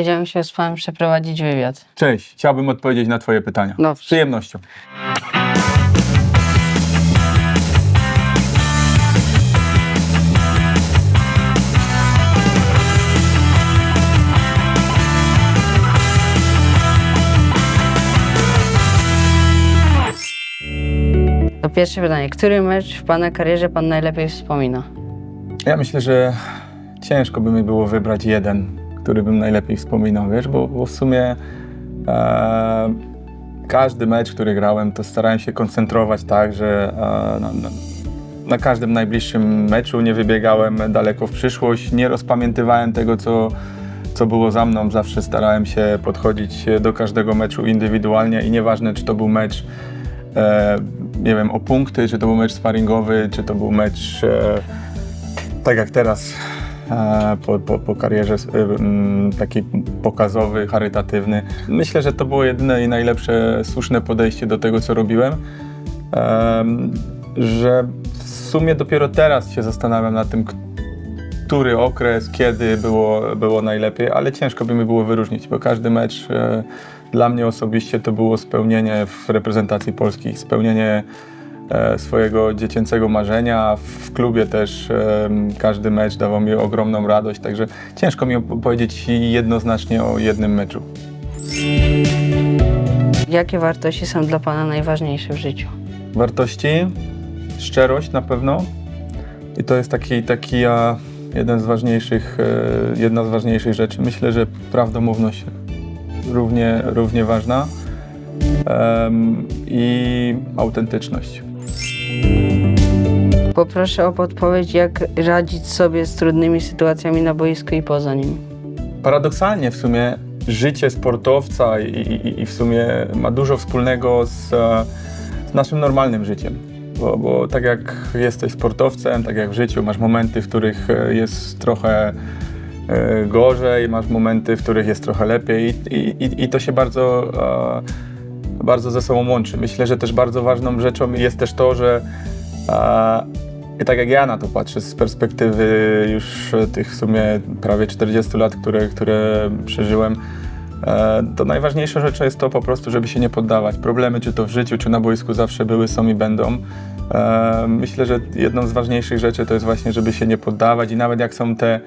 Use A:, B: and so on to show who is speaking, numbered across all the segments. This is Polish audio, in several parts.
A: Chciałbym się z panem przeprowadzić wywiad.
B: Cześć, chciałbym odpowiedzieć na twoje pytania.
A: Dobrze.
B: Z przyjemnością.
A: To pierwsze pytanie. Który mecz w pana karierze pan najlepiej wspomina?
B: Ja myślę, że ciężko by mi było wybrać jeden, który bym najlepiej wspominał, wiesz, bo, bo w sumie e, każdy mecz, który grałem, to starałem się koncentrować tak, że e, na, na, każdym najbliższym meczu nie wybiegałem daleko w przyszłość, nie rozpamiętywałem tego, co, co było za mną. Zawsze starałem się podchodzić do każdego meczu indywidualnie i nieważne, czy to był mecz e, nie wiem, o punkty, czy to był mecz sparingowy, czy to był mecz e, tak jak teraz po, po, po karierze e, mm, taki pokazowy, charytatywny. Myślę, że to było jedyne i najlepsze słuszne podejście do tego, co robiłem. Em, że w sumie dopiero teraz się zastanawiam nad tym, który okres, kiedy było, było najlepiej, ale ciężko by mi było wyróżnić, bo każdy mecz e, dla mnie osobiście to było spełnienie w reprezentacji Polski, spełnienie swojego dziecięcego marzenia. W klubie też e, każdy mecz dawał mi ogromną radość, także ciężko mi powiedzieć jednoznacznie o jednym meczu.
A: Jakie wartości są dla pana najważniejsze w życiu?
B: Wartości, szczerość na pewno i to jest taki, taki a, jeden z ważniejszych, e, jedna z ważniejszych rzeczy. Myślę, że prawdomówność równie, równie ważna i autentyczność.
A: Poproszę o podpowiedź, jak radzić sobie z trudnymi sytuacjami na boisku i poza nim.
B: Paradoksalnie w sumie życie sportowca i, i, i w sumie ma dużo wspólnego z, z naszym normalnym życiem. Bo, bo tak jak jesteś sportowcem, tak jak w życiu, masz momenty, w których e, jest trochę e, gorzej, masz momenty, w których jest trochę lepiej i, i, i to się bardzo, e, bardzo ze sobą łączy. Myślę, że też bardzo ważną rzeczą jest też to, że i tak jak ja na to patrzę z perspektywy już tych w sumie prawie 40 lat, które, które przeżyłem, e, to najważniejsza rzecz jest to po prostu, żeby się nie poddawać. Problemy, czy to w życiu, czy na boisku, zawsze były, są i będą. E, Myślę, że jedną z ważniejszych rzeczy to jest właśnie, żeby się nie poddawać i nawet jak są te,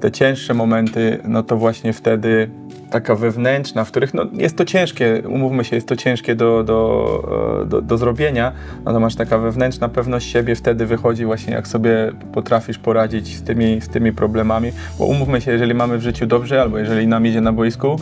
B: te cięższe momenty, no to właśnie wtedy taka wewnętrzna, w których no, jest to ciężkie, umówmy się, jest to ciężkie do, do, e, do, do zrobienia, no to masz taka wewnętrzna pewność siebie, wtedy wychodzi właśnie jak sobie potrafisz poradzić z tymi, z tymi problemami, bo umówmy się, jeżeli mamy w życiu dobrze, albo jeżeli nam idzie na boisku,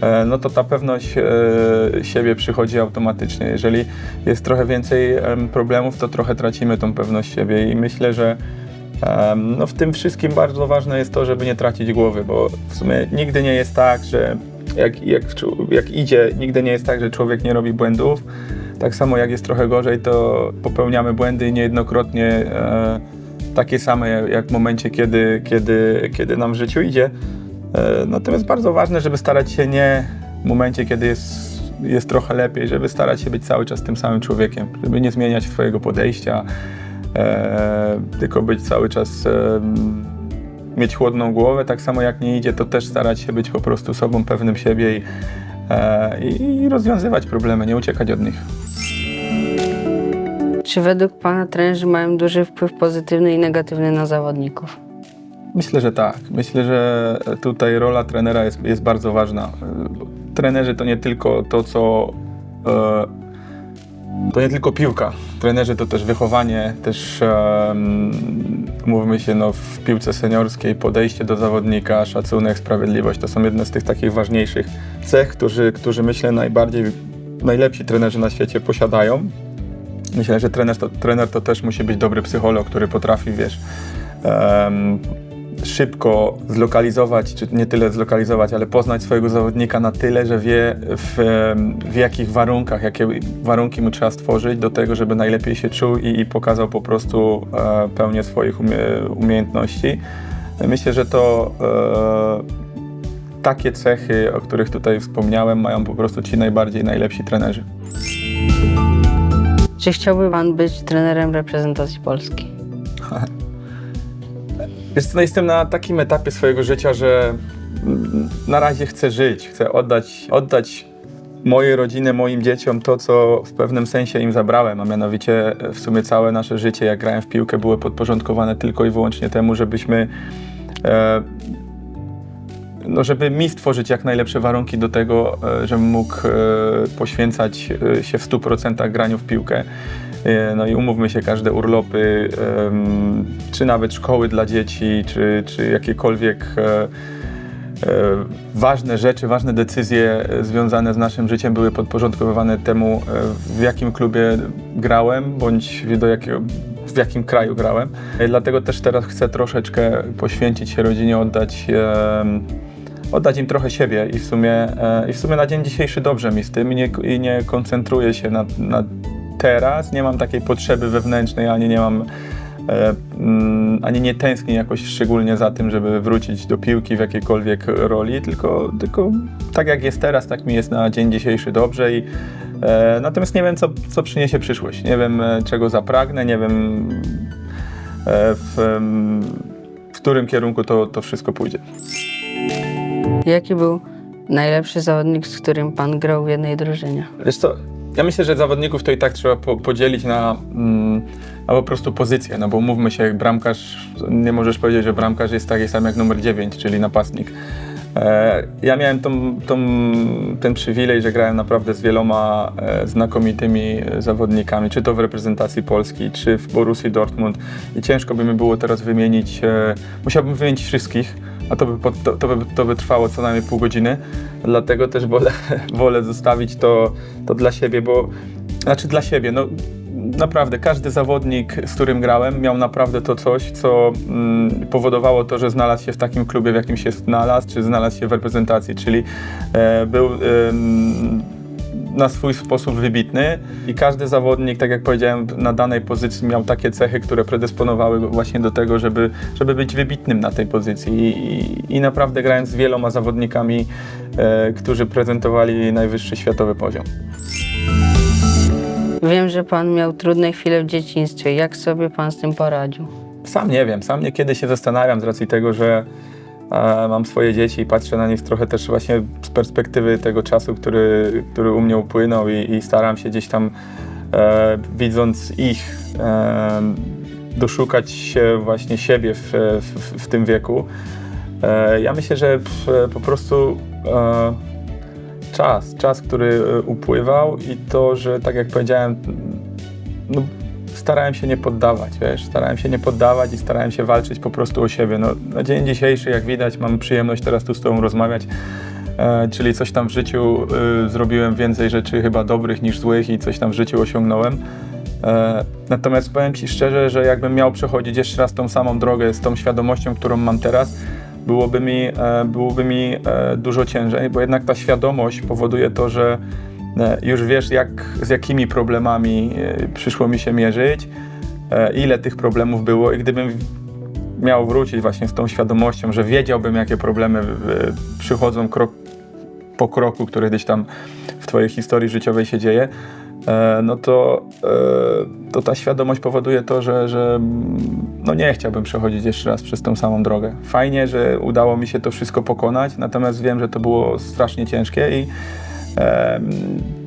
B: e, no to ta pewność e, siebie przychodzi automatycznie. Jeżeli jest trochę więcej em, problemów, to trochę tracimy tą pewność siebie i myślę, że No w tym wszystkim bardzo ważne jest to, żeby nie tracić głowy, bo w sumie nigdy nie jest tak, że jak, jak, jak idzie, nigdy nie jest tak, że człowiek nie robi błędów. Tak samo jak jest trochę gorzej, to popełniamy błędy niejednokrotnie e, takie same jak w momencie, kiedy, kiedy, kiedy nam w życiu idzie. E, natomiast bardzo ważne, żeby starać się nie w momencie, kiedy jest, jest trochę lepiej, żeby starać się być cały czas tym samym człowiekiem, żeby nie zmieniać swojego podejścia, tylko być cały czas, e, mieć chłodną głowę, tak samo jak nie idzie, to też starać się być po prostu sobą pewnym siebie i, e, i rozwiązywać problemy, nie uciekać od nich.
A: Czy według pana trenerzy mają duży wpływ pozytywny i negatywny na zawodników?
B: Myślę, że tak. Myślę, że tutaj rola trenera jest, jest bardzo ważna. Trenerzy to nie tylko to, co. To nie tylko piłka. Trenerzy to też wychowanie, też em, mówmy się no, w piłce seniorskiej, podejście do zawodnika, szacunek, sprawiedliwość. To są jedne z tych takich ważniejszych cech, którzy, którzy myślę najbardziej, najlepsi trenerzy na świecie posiadają. Myślę, że trener to, trener to też musi być dobry psycholog, który potrafi, wiesz, em, szybko zlokalizować, czy nie tyle zlokalizować, ale poznać swojego zawodnika na tyle, że wie w, w jakich warunkach, jakie warunki mu trzeba stworzyć do tego, żeby najlepiej się czuł i, i pokazał po prostu e, pełnię swoich umie, umiejętności. Myślę, że to e, takie cechy, o których tutaj wspomniałem, mają po prostu ci najbardziej najlepsi trenerzy.
A: Czy chciałby pan być trenerem reprezentacji Polski?
B: Wiesz co, no jestem na takim etapie swojego życia, że na razie chcę żyć, chcę oddać, oddać mojej rodzinie, moim dzieciom to, co w pewnym sensie im zabrałem, a mianowicie w sumie całe nasze życie, jak grałem w piłkę, było podporządkowane tylko i wyłącznie temu, żebyśmy e, no, żeby mi stworzyć jak najlepsze warunki do tego, e, żebym mógł e, poświęcać e, się w 100% graniu w piłkę. E, No i umówmy się, każde urlopy, czy nawet szkoły dla dzieci, czy, czy jakiekolwiek e, e, ważne rzeczy, ważne decyzje związane z naszym życiem były podporządkowywane temu, w jakim klubie grałem, bądź do jakiego, w jakim kraju grałem. Dlatego też teraz chcę troszeczkę poświęcić się rodzinie, oddać, oddać im trochę siebie i w sumie, i w sumie na dzień dzisiejszy dobrze mi z tym i nie, i nie koncentruję się na, na teraz, nie mam takiej potrzeby wewnętrznej, ani nie mam e, mm, ani nie tęsknię jakoś szczególnie za tym, żeby wrócić do piłki w jakiejkolwiek roli, tylko, tylko tak jak jest teraz, tak mi jest na dzień dzisiejszy dobrze i e, natomiast nie wiem, co, co przyniesie przyszłość. Nie wiem, e, czego zapragnę, nie wiem e, w, w którym kierunku to, to wszystko pójdzie.
A: Jaki był najlepszy zawodnik, z którym pan grał w jednej drużynie?
B: Wiesz co, ja myślę, że zawodników to i tak trzeba po, podzielić na, mm, na po prostu pozycje, no bo mówmy się, bramkarz, nie możesz powiedzieć, że bramkarz jest taki sam jak numer 9, czyli napastnik. E, ja miałem tą, tą, ten przywilej, że grałem naprawdę z wieloma e, znakomitymi e, zawodnikami, czy to w reprezentacji Polski, czy w Borussii Dortmund i ciężko by mi było teraz wymienić, e, musiałbym wymienić wszystkich, a to by, to, to, by, to by trwało co najmniej pół godziny, dlatego też wolę, wolę zostawić to, to dla siebie, bo znaczy dla siebie, no naprawdę każdy zawodnik, z którym grałem, miał naprawdę to coś, co mm, powodowało to, że znalazł się w takim klubie, w jakim się znalazł, czy znalazł się w reprezentacji, czyli e, był em, na swój sposób wybitny i każdy zawodnik, tak jak powiedziałem, na danej pozycji miał takie cechy, które predysponowały właśnie do tego, żeby, żeby być wybitnym na tej pozycji I, i, naprawdę grałem z wieloma zawodnikami, e, którzy prezentowali najwyższy światowy poziom.
A: Wiem, że pan miał trudne chwile w dzieciństwie. Jak sobie pan z tym poradził?
B: Sam nie wiem, sam niekiedy się zastanawiam z racji tego, że mam swoje dzieci i patrzę na nich trochę też właśnie z perspektywy tego czasu, który, który u mnie upłynął i, i staram się gdzieś tam e, widząc ich e, doszukać się właśnie siebie w, w, w tym wieku. E, ja myślę, że po prostu e, czas, czas, który e, upływał i to, że tak jak powiedziałem, no, starałem się nie poddawać, wiesz, starałem się nie poddawać i starałem się walczyć po prostu o siebie. No, na dzień dzisiejszy, jak widać, mam przyjemność teraz tu z Tobą rozmawiać, e, czyli coś tam w życiu e, zrobiłem więcej rzeczy chyba dobrych niż złych i coś tam w życiu osiągnąłem. E, natomiast powiem Ci szczerze, że jakbym miał przechodzić jeszcze raz tą samą drogę z tą świadomością, którą mam teraz, byłoby mi, e, byłoby mi e, dużo ciężej, bo jednak ta świadomość powoduje to, że już wiesz, jak, z jakimi problemami e, przyszło mi się mierzyć, e, ile tych problemów było i gdybym miał wrócić właśnie z tą świadomością, że wiedziałbym, jakie problemy e, przychodzą krok po kroku, który gdzieś tam w Twojej historii życiowej się dzieje, e, no to, e, to ta świadomość powoduje to, że, że mm, no nie chciałbym przechodzić jeszcze raz przez tą samą drogę. Fajnie, że udało mi się to wszystko pokonać, natomiast wiem, że to było strasznie ciężkie i,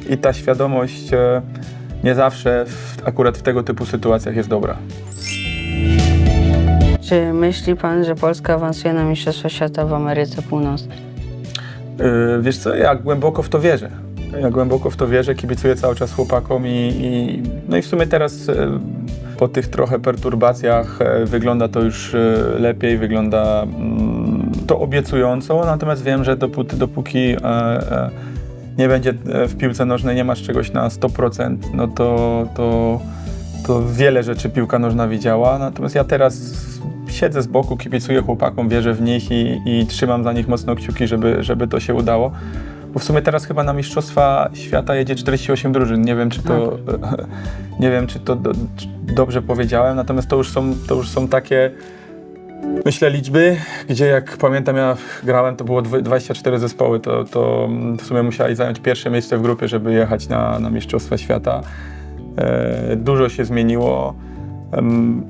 B: i ta świadomość e, nie zawsze w, akurat w tego typu sytuacjach jest dobra.
A: Czy myśli pan, że Polska awansuje na Mistrzostwa Świata w Ameryce Północnej?
B: Yy, Wiesz co, ja głęboko w to wierzę. Ja głęboko w to wierzę, kibicuję cały czas chłopakom i, i no i w sumie teraz e, po tych trochę perturbacjach e, wygląda to już e, lepiej, wygląda mm, to obiecująco, natomiast wiem, że dopóty, dopóki e, e, nie będzie e, w piłce nożnej, nie masz czegoś na 100%, no to, to, to wiele rzeczy piłka nożna widziała, natomiast ja teraz siedzę z boku, kibicuję chłopakom, wierzę w nich i, i trzymam za nich mocno kciuki, żeby, żeby to się udało. Bo w sumie teraz chyba na Mistrzostwa Świata jedzie 48 drużyn. Nie wiem, czy to, nie wiem, czy to do, czy dobrze powiedziałem, natomiast to już, są, to już są takie, myślę, liczby, gdzie jak pamiętam, ja grałem, to było dwu- 24 zespoły, to, to w sumie musieli zająć pierwsze miejsce w grupie, żeby jechać na, na Mistrzostwa Świata. E, dużo się zmieniło.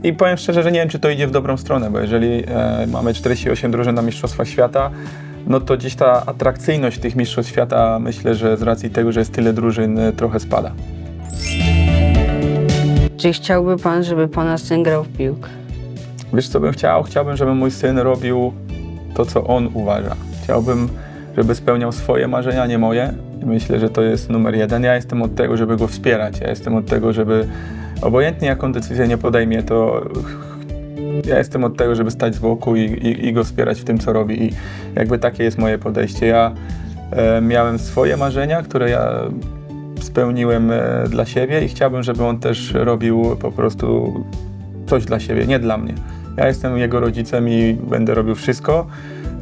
B: I powiem szczerze, że nie wiem, czy to idzie w dobrą stronę, bo jeżeli e, mamy 48 drużyn na Mistrzostwach Świata, no to gdzieś ta atrakcyjność tych mistrzostw świata, myślę, że z racji tego, że jest tyle drużyn, y, trochę spada.
A: Czy chciałby pan, żeby pana syn grał w piłkę?
B: Wiesz, co bym chciał? Chciałbym, żeby mój syn robił to, co on uważa. Chciałbym, żeby spełniał swoje marzenia, nie moje. Myślę, że to jest numer jeden. Ja jestem od tego, żeby go wspierać. Ja jestem od tego, żeby obojętnie jaką decyzję nie podejmie, to ja jestem od tego, żeby stać z boku i, i, i go wspierać w tym, co robi. I jakby takie jest moje podejście. Ja e, miałem swoje marzenia, które ja spełniłem e, dla siebie i chciałbym, żeby on też robił po prostu coś dla siebie, nie dla mnie. Ja jestem jego rodzicem i będę robił wszystko,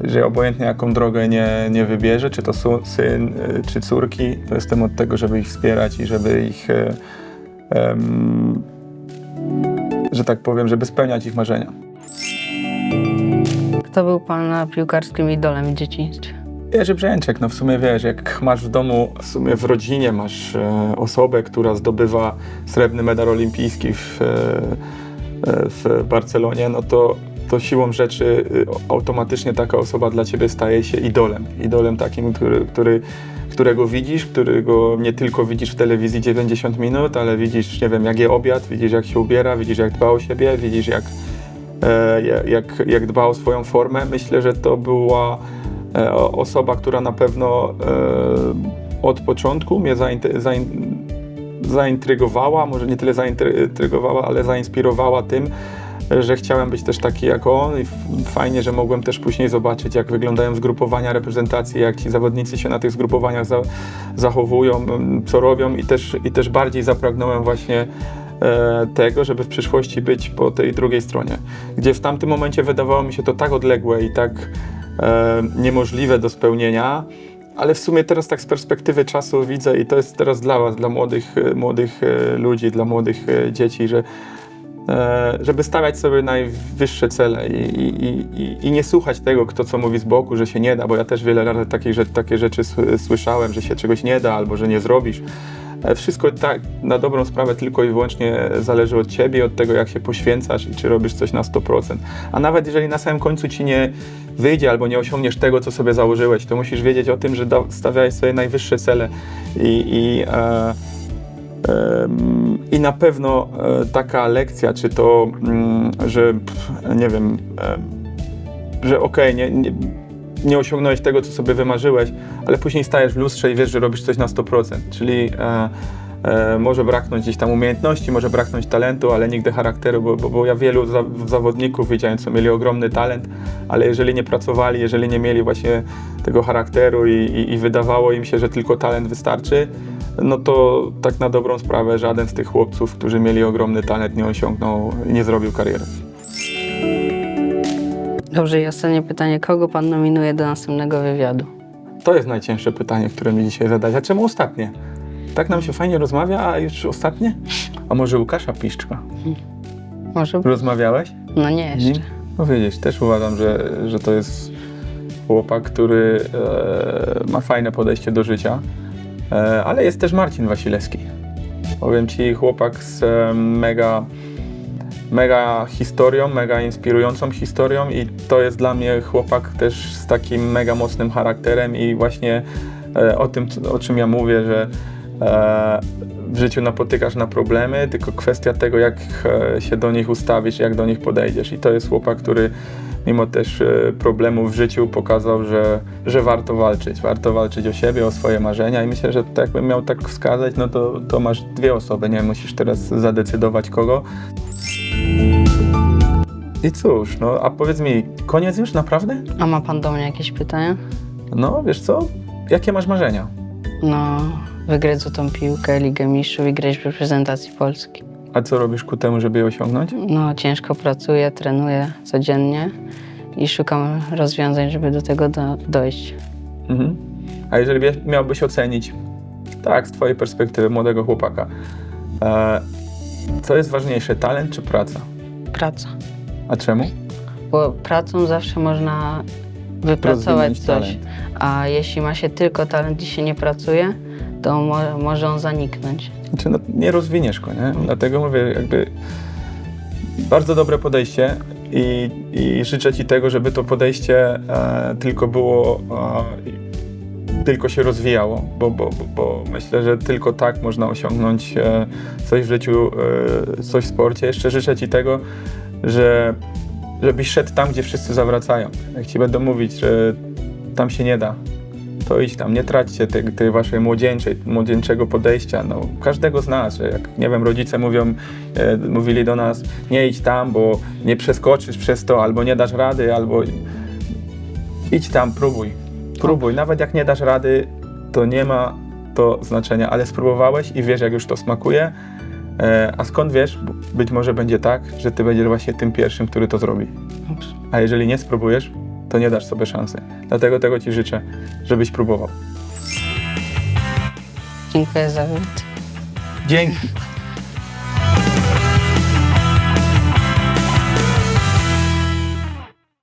B: że obojętnie jaką drogę nie, nie wybierze, czy to syn, y, czy córki, to jestem od tego, żeby ich wspierać i żeby ich, em, że tak powiem, żeby spełniać ich marzenia.
A: Kto był pana piłkarskim idolem w dzieciństwie?
B: Jerzy Brzęczek, no w sumie wiesz, jak masz w domu, w sumie w rodzinie masz e, osobę, która zdobywa srebrny medal olimpijski w, e, w Barcelonie, no to, to siłą rzeczy e, automatycznie taka osoba dla ciebie staje się idolem. Idolem takim, który, który, którego widzisz, którego nie tylko widzisz w telewizji 90 minut, ale widzisz, nie wiem, jak je obiad, widzisz jak się ubiera, widzisz jak dba o siebie, widzisz jak, e, jak, jak dba o swoją formę. Myślę, że to była e, osoba, która na pewno e, od początku mnie zainty, zain, zaintrygowała, może nie tyle zaintrygowała, ale zainspirowała tym, że chciałem być też taki jak on i fajnie, że mogłem też później zobaczyć, jak wyglądają zgrupowania reprezentacji, jak ci zawodnicy się na tych zgrupowaniach za, zachowują, co robią i też, i też bardziej zapragnąłem właśnie e, tego, żeby w przyszłości być po tej drugiej stronie, gdzie w tamtym momencie wydawało mi się to tak odległe i tak e, niemożliwe do spełnienia, ale w sumie teraz tak z perspektywy czasu widzę i to jest teraz dla was, dla młodych, e, młodych e, ludzi, dla młodych e, dzieci, że żeby stawiać sobie najwyższe cele i, i, i, i nie słuchać tego, kto co mówi z boku, że się nie da, bo ja też wiele razy takich, że, takie rzeczy sły- słyszałem, że się czegoś nie da albo że nie zrobisz. E, Wszystko tak na dobrą sprawę tylko i wyłącznie zależy od ciebie, od tego jak się poświęcasz i czy robisz coś na 100%. A nawet jeżeli na samym końcu ci nie wyjdzie albo nie osiągniesz tego, co sobie założyłeś, to musisz wiedzieć o tym, że stawiałeś sobie najwyższe cele i, i e, I na pewno e, taka lekcja, czy to, mm, że nie wiem, em, że okej, nie, nie, nie osiągnąłeś tego, co sobie wymarzyłeś, ale później stajesz w lustrze i wiesz, że robisz coś na 100%. Czyli e, e, może braknąć gdzieś tam umiejętności, może braknąć talentu, ale nigdy charakteru, bo, bo, bo ja wielu za, zawodników widziałem, co mieli ogromny talent, ale jeżeli nie pracowali, jeżeli nie mieli właśnie tego charakteru i, i, i wydawało im się, że tylko talent wystarczy, no to tak na dobrą sprawę żaden z tych chłopców, którzy mieli ogromny talent, nie osiągnął, nie zrobił kariery.
A: Dobrze, i ostatnie pytanie. Kogo pan nominuje do następnego wywiadu?
B: To jest najcięższe pytanie, które mi dzisiaj zadać. A czemu ostatnie? Tak nam się fajnie rozmawia, a już ostatnie? A może Łukasza Piszczka?
A: Może?
B: Rozmawiałeś?
A: No nie
B: z nim?
A: jeszcze.
B: No widzisz, też uważam, że, że to jest chłopak, który e, ma fajne podejście do życia, e, ale jest też Marcin Wasilewski. Powiem Ci, chłopak z e, mega, mega historią, mega inspirującą historią i to jest dla mnie chłopak też z takim mega mocnym charakterem i właśnie e, o tym, o czym ja mówię, że e, w życiu napotykasz na problemy, tylko kwestia tego, jak e, się do nich ustawisz, jak do nich podejdziesz. I to jest chłopak, który mimo też e, problemów w życiu pokazał, że, że warto walczyć. Warto walczyć o siebie, o swoje marzenia i myślę, że jakbym miał tak wskazać, no to, to masz dwie osoby, nie musisz teraz zadecydować kogo. I cóż, no a powiedz mi, koniec już naprawdę?
A: A ma pan do mnie jakieś pytania?
B: No, wiesz co? Jakie masz marzenia?
A: No, wygrać złotą piłkę, Ligę Mistrzów i grać w reprezentacji Polski.
B: A co robisz ku temu, żeby je osiągnąć?
A: No, ciężko pracuję, trenuję codziennie i szukam rozwiązań, żeby do tego do, dojść.
B: Mhm. A jeżeli miałbyś ocenić, tak, z twojej perspektywy młodego chłopaka, e, co jest ważniejsze, talent czy praca?
A: Praca.
B: A czemu?
A: Bo pracą zawsze można wypracować
B: Rozwinąć
A: coś,
B: talent.
A: a jeśli ma się tylko talent i się nie pracuje, to mo- może on zaniknąć.
B: Znaczy, no, nie rozwiniesz go, nie? Dlatego mówię, jakby bardzo dobre podejście. i, i życzę Ci tego, żeby to podejście e, tylko było, e, tylko się rozwijało, bo, bo, bo, myślę, że tylko tak można osiągnąć e, coś w życiu, e, coś w sporcie. Jeszcze życzę Ci tego, że żebyś szedł tam, gdzie wszyscy zawracają. Jak Ci będą mówić, że tam się nie da, to idź tam, nie traćcie tej, tej waszej młodzieńczej, młodzieńczego podejścia. No, każdego z nas, że jak, nie wiem, rodzice mówią, e, mówili do nas, nie idź tam, bo nie przeskoczysz przez to, albo nie dasz rady, albo idź tam, próbuj, próbuj. Nawet jak nie dasz rady, to nie ma to znaczenia, ale spróbowałeś i wiesz, jak już to smakuje, e, a skąd wiesz? Być może będzie tak, że ty będziesz właśnie tym pierwszym, który to zrobi. A jeżeli nie spróbujesz, to nie dasz sobie szansy. Dlatego tego Ci życzę, żebyś próbował.
A: Dziękuję za wywiad.
B: Dzięki.